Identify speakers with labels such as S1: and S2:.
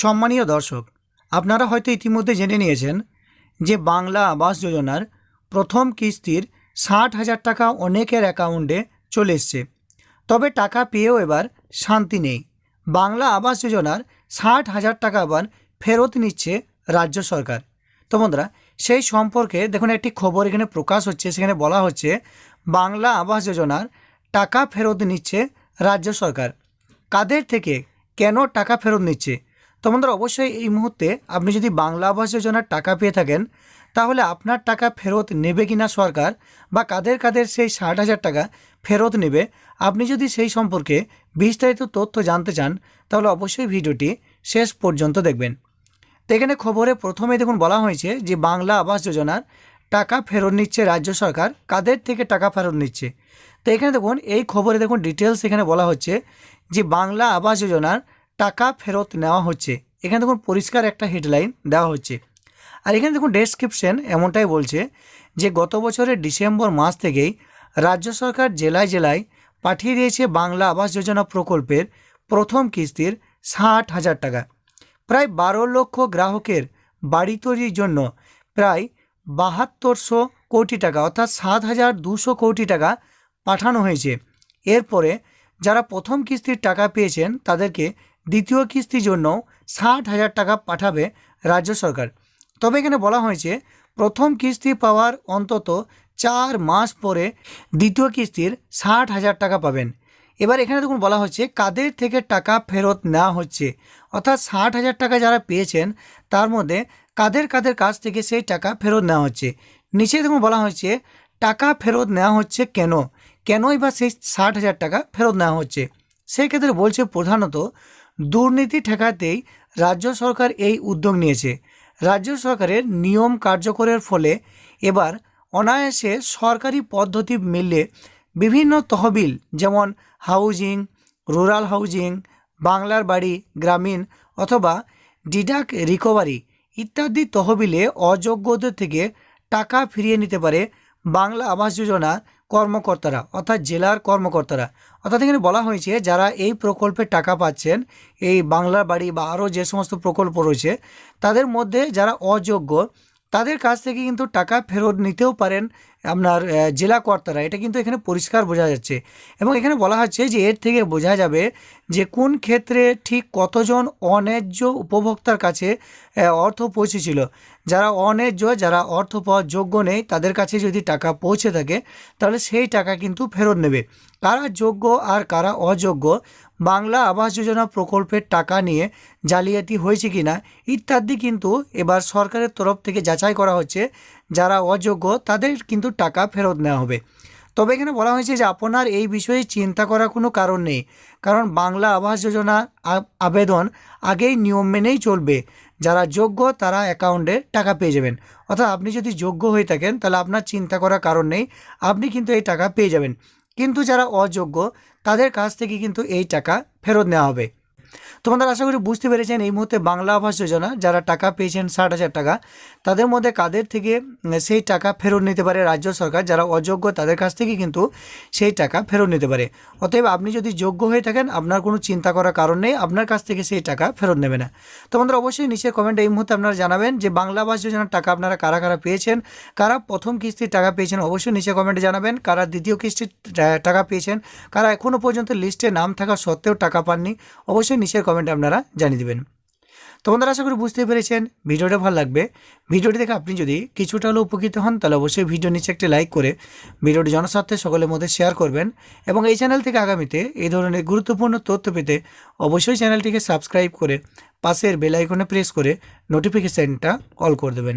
S1: সম্মানীয় দর্শক, আপনারা হয়তো ইতিমধ্যে জেনে নিয়েছেন যে বাংলা আবাস যোজনার প্রথম কিস্তির ষাট হাজার টাকা অনেকের অ্যাকাউন্টে চলে এসছে। তবে টাকা পেয়েও এবার শান্তি নেই। বাংলা আবাস যোজনার ষাট হাজার টাকা আবার ফেরত নিচ্ছে রাজ্য সরকার। তো বন্ধুরা, সেই সম্পর্কে দেখুন, একটি খবর এখানে প্রকাশ হচ্ছে। সেখানে বলা হচ্ছে, বাংলা আবাস যোজনার টাকা ফেরত নিচ্ছে রাজ্য সরকার। কাদের থেকে কেন টাকা ফেরত নিচ্ছে? তো বন্ধুরা অবশ্যই এই মুহূর্তে আপনি যদি বাংলা আবাস যোজনার টাকা পেয়ে থাকেন, তাহলে আপনার টাকা ফেরত নেবে কিনা সরকার বা কাদের কাদের সেই ষাট হাজার টাকা ফেরত নেবে, আপনি যদি সেই সম্পর্কে বিস্তারিত তথ্য জানতে চান, তাহলে অবশ্যই ভিডিওটি শেষ পর্যন্ত দেখবেন। তো এখানে খবরে প্রথমে দেখুন বলা হয়েছে যে বাংলা আবাস যোজনার টাকা ফেরত নিচ্ছে রাজ্য সরকার, কাদের থেকে টাকা ফেরত নিচ্ছে? তো এখানে দেখুন, এই খবরে দেখুন ডিটেলস এখানে বলা হচ্ছে যে বাংলা আবাস যোজনার টাকা ফেরত নেওয়া হচ্ছে। এখানে দেখুন পরিষ্কার একটা হেডলাইন দেওয়া হচ্ছে। আর এখানে দেখুন ডেসক্রিপশন এমনটাই বলছে যে, গত বছরের ডিসেম্বর মাস থেকেই রাজ্য সরকার জেলায় জেলায় পাঠিয়ে দিয়েছে বাংলা আবাস যোজনা প্রকল্পের প্রথম কিস্তির ষাট হাজার টাকা। প্রায় বারো লক্ষ গ্রাহকের বাড়ি তৈরির জন্য প্রায় বাহাত্তরশো কোটি টাকা অর্থাৎ সাত হাজার দুশো কোটি টাকা পাঠানো হয়েছে। এরপরে যারা প্রথম কিস্তির টাকা পেয়েছেন তাদেরকে দ্বিতীয় কিস্তির জন্য ষাট হাজার টাকা পাঠাবে রাজ্য সরকার। তবে এখানে বলা হয়েছে, প্রথম কিস্তি পাওয়ার অন্তত চার মাস পরে দ্বিতীয় কিস্তির ষাট হাজার টাকা পাবেন। এবার এখানে দেখুন বলা হচ্ছে, কাদের থেকে টাকা ফেরত নেওয়া হচ্ছে? অর্থাৎ ষাট হাজার টাকা যারা পেয়েছেন, তার মধ্যে কাদের কাদের কাছ থেকে সেই টাকা ফেরত নেওয়া হচ্ছে? নিচে দেখুন বলা হয়েছে, টাকা ফেরত নেওয়া হচ্ছে কেন? কেনই বা সেই ষাট হাজার টাকা ফেরত নেওয়া হচ্ছে? সেই ক্ষেত্রে বলছে প্রধানত দুর্নীতি ঠেকাতেই রাজ্য সরকার এই উদ্যোগ নিয়েছে। রাজ্য সরকারের নিয়ম কার্যকরের ফলে এবার অনায়াসে সরকারি পদ্ধতি মিললে বিভিন্ন তহবিল যেমন হাউজিং, রুরাল হাউজিং, বাংলার বাড়ি, গ্রামীণ অথবা ডিডাক রিকভারি ইত্যাদি তহবিলে অযোগ্যদের থেকে টাকা ফিরিয়ে নিতে পারে বাংলা আবাস যোজনা কর্মকর্তারা, অর্থাৎ জেলার কর্মকর্তারা। অর্থাৎ এখানে বলা হয়েছে, যারা এই প্রকল্পে টাকা পাচ্ছেন, এই বাংলার বাড়ি বা আরও যে সমস্ত প্রকল্প রয়েছে, তাদের মধ্যে যারা অযোগ্য, তাদের কাছ থেকে কিন্তু টাকা ফেরত নিতেও পারেন আপনার জেলা কর্তারা, এটা কিন্তু এখানে পরিষ্কার বোঝা যাচ্ছে। এবং এখানে বলা হচ্ছে যে এর থেকে বোঝা যাবে যে কোন ক্ষেত্রে ঠিক কতজন অন্যায্য উপভোক্তার কাছে অর্থ পৌঁছেছিল। যারা অন্যায্য, যারা অর্থ পাওয়ার যোগ্য নেই, তাদের কাছে যদি টাকা পৌঁছে থাকে, তাহলে সেই টাকা কিন্তু ফেরত নেবে। কারা যোগ্য আর কারা অযোগ্য, বাংলা আবাস যোজনা প্রকল্পের টাকা নিয়ে জালিয়াতি হয়েছে কিনা, ইত্যাদি কিন্তু এবার সরকারের তরফ থেকে যাচাই করা হচ্ছে। যারা অযোগ্য, তাদের কিন্তু টাকা ফেরত নেওয়া হবে। তবে এখানে বলা হয়েছে যে আপনার এই বিষয়ে চিন্তা করার কোনো কারণ নেই। কারণ বাংলা আবাস যোজনা আবেদন আগেই নিয়ম মেনেই চলবে। যারা যোগ্য, তারা অ্যাকাউন্টে টাকা পেয়ে যাবেন। অর্থাৎ আপনি যদি যোগ্য হয়ে থাকেন, তাহলে আপনার চিন্তা করার কারণ নেই। আপনি কিন্তু এই টাকা পেয়ে যাবেন। কিন্তু যারা অযোগ্য, তাদের কাছ থেকে কিন্তু এই টাকা ফেরত নেওয়া হবে। তোমাদের আশা করি বুঝতে পেরেছেন এই মুহূর্তে বাংলা আবাস যোজনা, যারা টাকা পেয়েছেন ষাট হাজার টাকা, তাদের মধ্যে কাদের থেকে সেই টাকা ফেরত নিতে পারে রাজ্য সরকার? যারা অযোগ্য, তাদের কাছ থেকে কিন্তু সেই টাকা ফেরত নিতে পারে। অতএব আপনি যদি যোগ্য হয়ে থাকেন, আপনার কোনো চিন্তা করার কারণ নেই, আপনার কাছ থেকে সেই টাকা ফেরত নেবে না। তো বন্ধুরা অবশ্যই নিচে কমেন্টে এই মুহূর্তে আপনারা জানাবেন যে বাংলা আবাস যোজনার টাকা আপনারা কারা কারা পেয়েছেন, কারা প্রথম কিস্তির টাকা পেয়েছেন, অবশ্যই নিচে কমেন্টে জানাবেন। কারা দ্বিতীয় কিস্তির টাকা পেয়েছেন, কারা এখনও পর্যন্ত লিস্টে নাম থাকা সত্ত্বেও টাকা পাননি, অবশ্যই নিচের কমেন্টে আপনারা জানিয়ে দেবেন। তো বন্ধুরা, আশা করি বুঝতে পেরেছেন, ভিডিওটা ভালো লাগবে। ভিডিওটি দেখে আপনি যদি কিছুটা হলেও উপকৃত হন, তাহলে অবশ্যই ভিডিও নিচে একটি লাইক করে ভিডিওটি জনস্বার্থে সকলের মধ্যে শেয়ার করবেন এবং এই চ্যানেল থেকে আগামীতে এই ধরনের গুরুত্বপূর্ণ তথ্য পেতে অবশ্যই চ্যানেলটিকে সাবস্ক্রাইব করে পাশের বেল আইকনে প্রেস করে নোটিফিকেশানটা অল করে দেবেন।